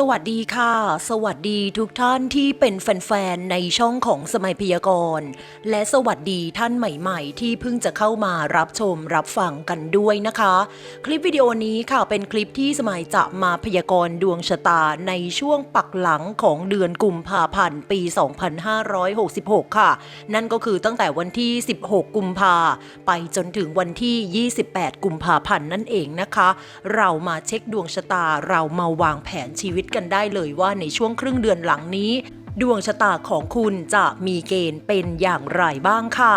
สวัสดีค่ะ สวัสดีทุกท่านที่เป็นแฟนๆ ในช่องของสมัยพยากรณ์ และสวัสดีท่านใหม่ๆ ที่เพิ่งจะเข้ามารับชมรับฟังกันด้วยนะคะ คลิปวิดีโอนี้ค่ะเป็นคลิปที่สมัยจะมาพยากรณ์ดวงชะตาในช่วงปักหลังของเดือนกุมภาพันธ์ปี 2566 ค่ะ นั่นก็คือตั้งแต่วันที่ 16 กุมภาไปจนถึงวันที่ 28 กุมภาพันธ์นั่นเองนะคะ เรามาเช็คดวงชะตาเรามาวางแผนชีวิตกันได้เลยว่าในช่วงครึ่งเดือนหลังนี้ ดวงชะตาของคุณจะมีเกณฑ์เป็นอย่างไรบ้างค่ะ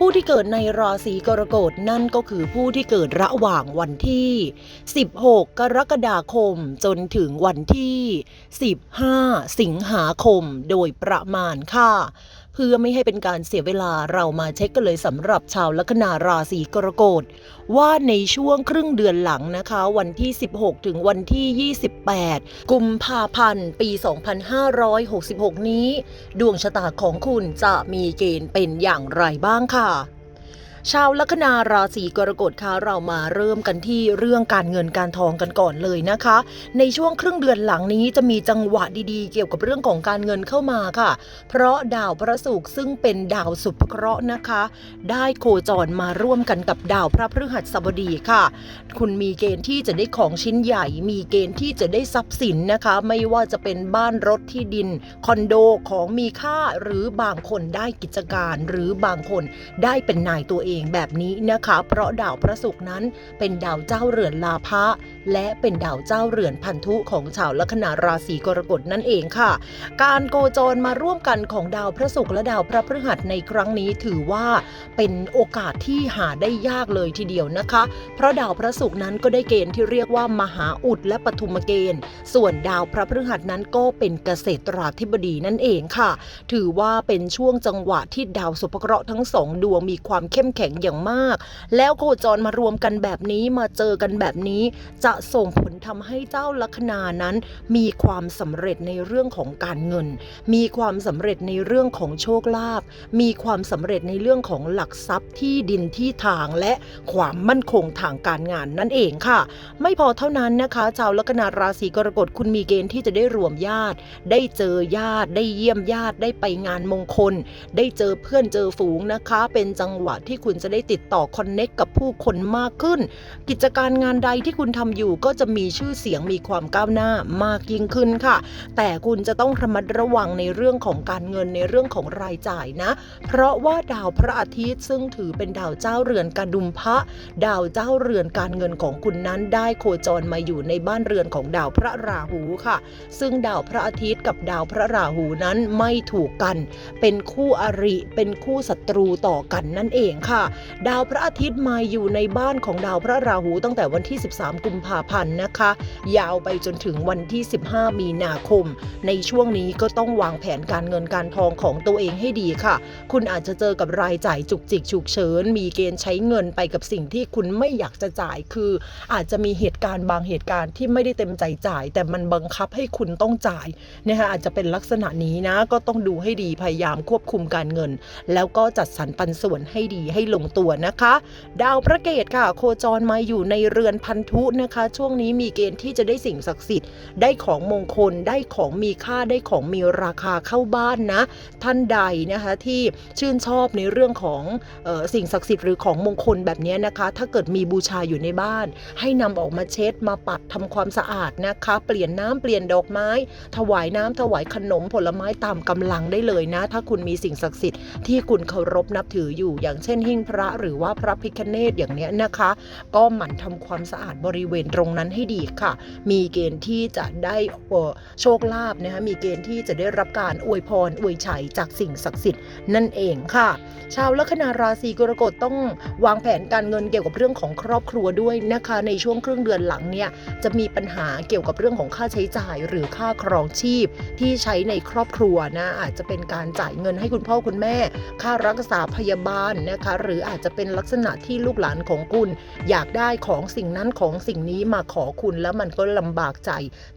ผู้ที่เกิดในราศีกรกฎนั่นก็คือผู้ที่เกิดระหว่างวันที่ 16 กรกฎาคมจนถึงวันที่ 15 สิงหาคมโดยประมาณค่ะ เพื่อไม่ให้เป็นการเสียเวลาเรามาเช็คกันเลยสำหรับชาวลัคนาราศีกรกฎว่าในช่วงครึ่งเดือนหลังนะคะ วันที่ 16 ถึงวันที่ 28 กุมภาพันธ์ ปี 2566 นี้ ดวงชะตาของคุณจะมีเกณฑ์เป็นอย่างไรบ้างค่ะ ชาวลัคนาราศีกรกฎคะเรามาเริ่มกันที่เรื่องการเงินการทองกันก่อนเลยนะคะ ในช่วงครึ่งเดือนหลังนี้จะมีจังหวะดีๆ เกี่ยวกับเรื่องของการเงินเข้ามาค่ะ เพราะดาวพระศุกร์ซึ่งเป็นดาวสุภเคราะห์นะคะ ได้โคจรมาร่วมกันกับดาวพระพฤหัสบดีค่ะ คุณมีเกณฑ์ที่จะได้ของชิ้นใหญ่ มีเกณฑ์ที่จะได้ทรัพย์สินนะคะ ไม่ว่าจะเป็นบ้านรถที่ดิน คอนโดของมีค่าหรือบางคนได้กิจการ หรือบางคนได้เป็นนายตัวเองแบบนี้นะคะ เพราะดาวพระศุกร์นั้นเป็นดาวเจ้าเรือนลาภะและเป็นดาวเจ้าเรือนพันธุของชาวลัคนาราศีกรกฎนั่นเองค่ะ การโคจรมาร่วมกันของดาวพระศุกร์และดาวพระพฤหัสในครั้งนี้ถือว่าเป็นโอกาสที่หาได้ยากเลยทีเดียวนะคะ เพราะดาวพระศุกร์นั้นก็ได้เกณฑ์ที่เรียกว่ามหาอุดและปฐุมเกณฑ์ ส่วนดาวพระพฤหัสนั้นก็เป็นเกษตราธิบดีนั่นเองค่ะ ถือว่าเป็นช่วงจังหวะที่ดาวสุภเคราะห์ทั้งสองดวงมีความเข้มแข็งอย่างมาก แล้วโคจรมารวมกันแบบนี้มาเจอกันแบบนี้ จะส่งผลทำให้เจ้าลัคนานั้น มีความสำเร็จในเรื่องของการเงิน มีความสำเร็จในเรื่องของโชคลาภมีความสำเร็จในเรื่องของหลักทรัพย์ที่ดินที่ทางและความมั่นคงทางการงานนั่นเองค่ะ ไม่พอเท่านั้นนะคะชาวลัคนาราศีกรกฎคุณมีเกณฑ์ที่จะได้รวมญาติ ได้เจอญาติ ได้เยี่ยมญาติ ได้ไปงานมงคล ได้เจอเพื่อนเจอฝูงนะคะ เป็นจังหวะที่คุณจะได้ติดต่อคอนเน็กกับผู้คนมากขึ้น กิจการงานใดที่คุณทำอยู่ก็จะมีชื่อเสียงมีความก้าวหน้ามากยิ่งขึ้นค่ะ แต่คุณจะต้องระมัดระวังในเรื่องของการเงินในเรื่องของรายจ่ายนะ เพราะว่าดาวพระอาทิตย์ซึ่งถือเป็นดาวเจ้าเรือนกระดุมพระดาวเจ้าเรือนการเงินของคุณนั้นได้โคจรมาอยู่ในบ้านเรือนของดาวพระราหูค่ะ ซึ่งดาวพระอาทิตย์กับดาวพระราหูนั้นไม่ถูกกัน เป็นคู่อริเป็นคู่ศัตรูต่อกันนั่นเองค่ะดาวพระอาทิตย์มาอยู่ในบ้านของดาวพระราหูตั้งแต่วันที่ 13 กุมภาพันธ์นะคะ ยาวไปจนถึงวันที่ 15 มีนาคม ในช่วงนี้ก็ต้องวางแผนการเงินการทองของตัวเองให้ดีค่ะ คุณอาจจะเจอกับรายจ่ายจุกจิกฉุกเฉิน มีเกณฑ์ใช้เงินไปกับสิ่งที่คุณไม่อยากจะจ่ายคือ อาจจะมีเหตุการณ์บางเหตุการณ์ที่ไม่ได้เต็มใจจ่าย แต่มันบังคับให้คุณต้องจ่ายนะคะอาจจะเป็นลักษณะนี้นะก็ต้องดูให้ดีพยายามควบคุมการเงิน แล้วก็จัดสรรปันส่วนให้ดีให้ลงตัวนะคะ ดาวพระเกตค่ะ โคจรมาอยู่ในเรือนพันธุนะคะ ช่วงนี้มีเกณฑ์ที่จะได้สิ่งศักดิ์สิทธิ์ ได้ของมงคลได้ของมีค่าได้ของมีราคาเข้าบ้านนะ ท่านใดนะคะที่ชื่นชอบในเรื่องของออสิ่งศักดิ์สิทธิ์หรือของมงคลแบบนี้นะคะ ถ้าเกิดมีบูชาอยู่ในบ้าน ให้นำออกมาเช็ดมาปัดทำความสะอาดนะคะ เปลี่ยนน้ำเปลี่ยนดอกไม้ ถวายน้ำถวายขนมผลไม้ตามกำลังได้เลยนะ ถ้าคุณมีสิ่งศักดิ์สิทธิ์ที่คุณเคารพนับถืออยู่อย่างเช่นหิ้งงพระหรือว่าพระพิคเนตอย่างเนี้ยนะคะ ก็หมั่นทำความสะอาดบริเวณตรงนั้นให้ดีค่ะ มีเกณฑ์ที่จะได้โชคลาภนะคะมีเกณฑ์ที่จะได้รับการอวยพรอวยชัยจากสิ่งศักดิ์สิทธิ์นั่นเองค่ะ ชาวลัคนาราศีกรกฎต้องวางแผนการเงินเกี่ยวกับเรื่องของครอบครัวด้วยนะคะ ในช่วงครึ่งเดือนหลังเนี่ยจะมีปัญหาเกี่ยวกับเรื่องของค่าใช้จ่ายหรือค่าครองชีพ ที่ใช้ในครอบครัวนะอาจจะเป็นการจ่ายเงินให้คุณพ่อคุณแม่ ค่ารักษาพยาบาลนะคะหรืออาจจะเป็นลักษณะที่ลูกหลานของคุณ อยากได้ของสิ่งนั้นของสิ่งนี้มาขอคุณแล้วมันก็ลำบากใจ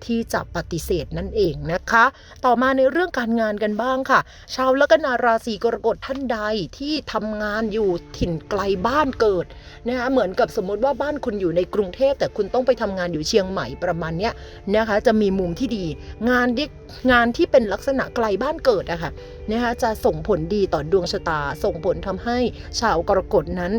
ที่จะปฏิเสธนั่นเองนะคะ ต่อมาในเรื่องการงานกันบ้างค่ะ ชาวลัคนาราศีกรกฎท่านใดที่ทำงานอยู่ถิ่นไกลบ้านเกิดนะคะเหมือนกับสมมติว่าบ้านคุณอยู่ในกรุงเทพแต่คุณต้องไปทำงานอยู่เชียงใหม่ประมาณเนี้ยนะคะจะมีมุมที่ดี งานที่งานที่เป็นลักษณะไกลบ้านเกิดอะค่ะนะคะจะส่งผลดีต่อดวงชะตา ส่งผลทำให้ชาวกรกฎนั้น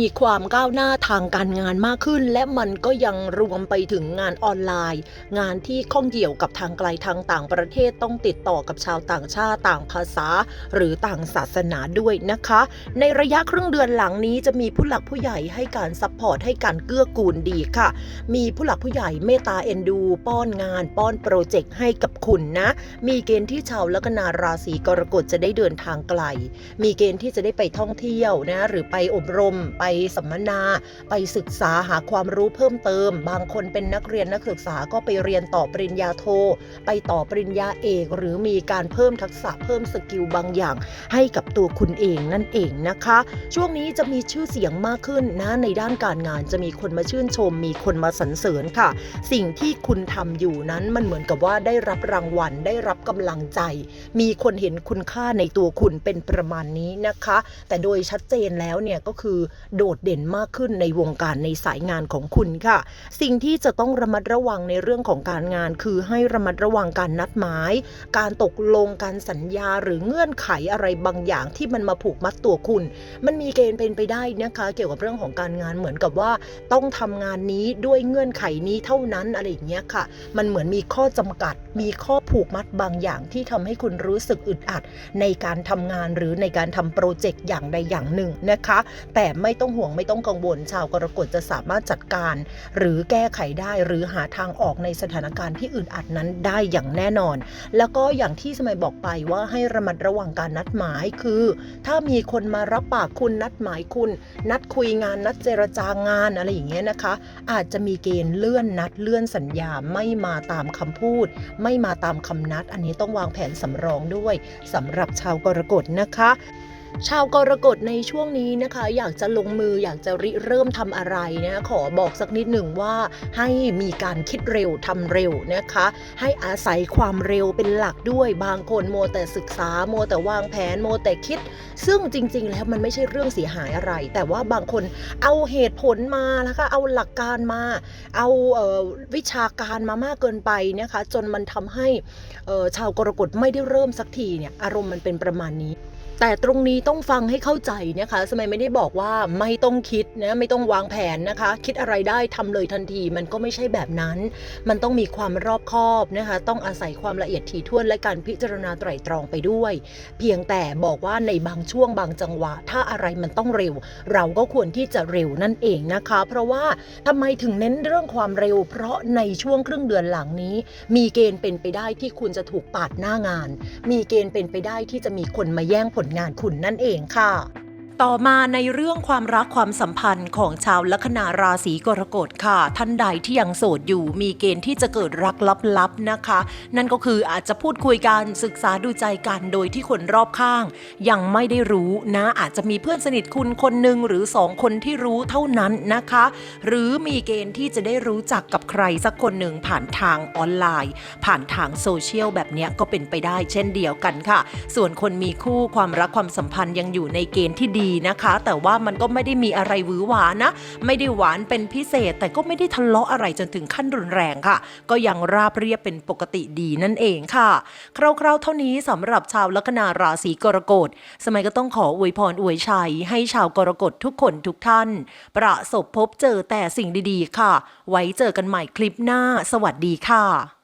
มีความก้าวหน้าทางการงานมากขึ้น และมันก็ยังรวมไปถึงงานออนไลน์ งานที่ข้องเกี่ยวกับทางไกลทางต่างประเทศต้องติดต่อกับชาวต่างชาติต่างภาษา หรือต่างศาสนาด้วยนะคะ ในระยะครึ่งเดือนหลังนี้จะมีผู้หลักผู้ใหญ่ให้การซัพพอร์ตให้การเกื้อกูลดีค่ะ มีผู้หลักผู้ใหญ่เมตตาเอ็นดู ป้อนงานป้อนโปรเจกต์ให้กับคุณนะ มีเกณฑ์ที่ชาวลัคนาราศีกรกฎจะได้เดินทางไกล มีเกณฑ์ที่จะได้ไปท่องเที่ยวนะ หรือไปอบรมไปไปสัมมนา ไปศึกษาหาความรู้เพิ่มเติม บางคนเป็นนักเรียนนักศึกษาก็ไปเรียนต่อปริญญาโท ไปต่อปริญญาเอก หรือมีการเพิ่มทักษะเพิ่มสกิลบางอย่างให้กับตัวคุณเองนั่นเองนะคะ ช่วงนี้จะมีชื่อเสียงมากขึ้นนะในด้านการงานจะมีคนมาชื่นชม มีคนมาสรรเสริญค่ะ สิ่งที่คุณทำอยู่นั้นมันเหมือนกับว่าได้รับรางวัลได้รับกำลังใจ มีคนเห็นคุณค่าในตัวคุณเป็นประมาณนี้นะคะ แต่โดยชัดเจนแล้วเนี่ยก็คือโดดเด่นมากขึ้นในวงการในสายงานของคุณค่ะ สิ่งที่จะต้องระมัดระวังในเรื่องของการงาน คือให้ระมัดระวังการนัดหมาย การตกลงการสัญญาหรือเงื่อนไขอะไรบางอย่างที่มันมาผูกมัดตัวคุณ มันมีเกณฑ์เป็นไปได้นะคะ เกี่ยวกับเรื่องของการงานเหมือนกับว่า ต้องทำงานนี้ด้วยเงื่อนไขนี้เท่านั้นอะไรอย่างเงี้ยค่ะ มันเหมือนมีข้อจำกัด มีข้อผูกมัดบางอย่างที่ทำให้คุณรู้สึกอึดอัด ในการทำงานหรือในการทำโปรเจกต์อย่างใดอย่างหนึ่งนะคะ แต่ไม่ต้อง้องห่วงไม่ต้องกังวล ชาวกรกฎจะสามารถจัดการ หรือแก้ไขได้หรือหาทางออกในสถานการณ์ที่อึดอัดนั้นได้อย่างแน่นอน แล้วก็อย่างที่สมัยบอกไปว่าให้ระมัดระวังการนัดหมายคือ ถ้ามีคนมารับปากคุณนัดหมายคุณ นัดคุยงานนัดเจรจางานอะไรอย่างเงี้ยนะคะ อาจจะมีเกณฑ์เลื่อนนัดเลื่อนสัญญาไม่มาตามคำพูด ไม่มาตามคำนัด อันนี้ต้องวางแผนสำรองด้วยสำหรับชาวกรกฎนะคะ ชาวกรกฎในช่วงนี้นะคะ อยากจะลงมืออยากจะริเริ่มทำอะไรนะขอบอกสักนิดหนึ่งว่าให้มีการคิดเร็วทำเร็วนะคะ ให้อาศัยความเร็วเป็นหลักด้วยบางคนโมแต่ศึกษาโมแต่วางแผนโมแต่คิด ซึ่งจริง ๆ แล้วมันไม่ใช่เรื่องเสียหายอะไร แต่ว่าบางคนเอาเหตุผลมานะคะเอาหลักการมา เอาเออวิชาการมามากเกินไปนะคะ จนมันทำให้ชาวกรกฎไม่ได้เริ่มสักทีเนี่ยอารมณ์มันเป็นประมาณนี้ แต่ตรงนี้ต้องฟังให้เข้าใจนะคะ สมัยไม่ได้บอกว่าไม่ต้องคิดนะไม่ต้องวางแผนนะคะ คิดอะไรได้ทำเลยทันที มันก็ไม่ใช่แบบนั้น มันต้องมีความรอบคอบนะคะ ต้องอาศัยความละเอียดถี่ถ้วนและการพิจารณาไตร่ตรองไปด้วย เพียงแต่บอกว่าในบางช่วงบางจังหวะ ถ้าอะไรมันต้องเร็ว เราก็ควรที่จะเร็วนั่นเองนะคะ เพราะว่าทำไมถึงเน้นเรื่องความเร็ว เพราะในช่วงครึ่งเดือนหลังนี้ มีเกณฑ์เป็นไปได้ที่คุณจะถูกปาดหน้างาน มีเกณฑ์เป็นไปได้ที่จะมีคนมาแย่งผลงานคุณนั่นเองค่ะ ต่อมาในเรื่องความรักความสัมพันธ์ของชาวลัคนาราศีกรกฎค่ะ ท่านใดที่ยังโสดอยู่มีเกณฑ์ที่จะเกิดรักลับๆนะคะ นั่นก็คืออาจจะพูดคุยกันศึกษาดูใจกันโดยที่คนรอบข้าง ยังไม่ได้รู้นะ อาจจะมีเพื่อนสนิทคุณคนหนึ่งหรือสองคนที่รู้เท่านั้นนะคะ หรือมีเกณฑ์ที่จะได้รู้จักกับใครสักคนหนึ่งผ่านทางออนไลน์ ผ่านทางโซเชียลแบบเนี้ยก็เป็นไปได้เช่นเดียวกันค่ะ ส่วนคนมีคู่ความรักความสัมพันธ์ยังอยู่ในเกณฑ์ที่ดีนะคะ แต่ว่ามันก็ไม่ได้มีอะไรหวือหวานะ ไม่ได้หวานเป็นพิเศษ แต่ก็ไม่ได้ทะเลาะอะไรจนถึงขั้นรุนแรงค่ะ ก็ยังราบเรียบเป็นปกติดีนั่นเองค่ะ คร่าวๆเท่านี้สำหรับชาวลัคนาราศีกรกฎ สมัยก็ต้องขออวยพรอวยชัย ให้ชาวกรกฎทุกคนทุกท่าน ประสบพบเจอแต่สิ่งดีๆ ค่ะ ไว้เจอกันใหม่คลิปหน้า สวัสดีค่ะ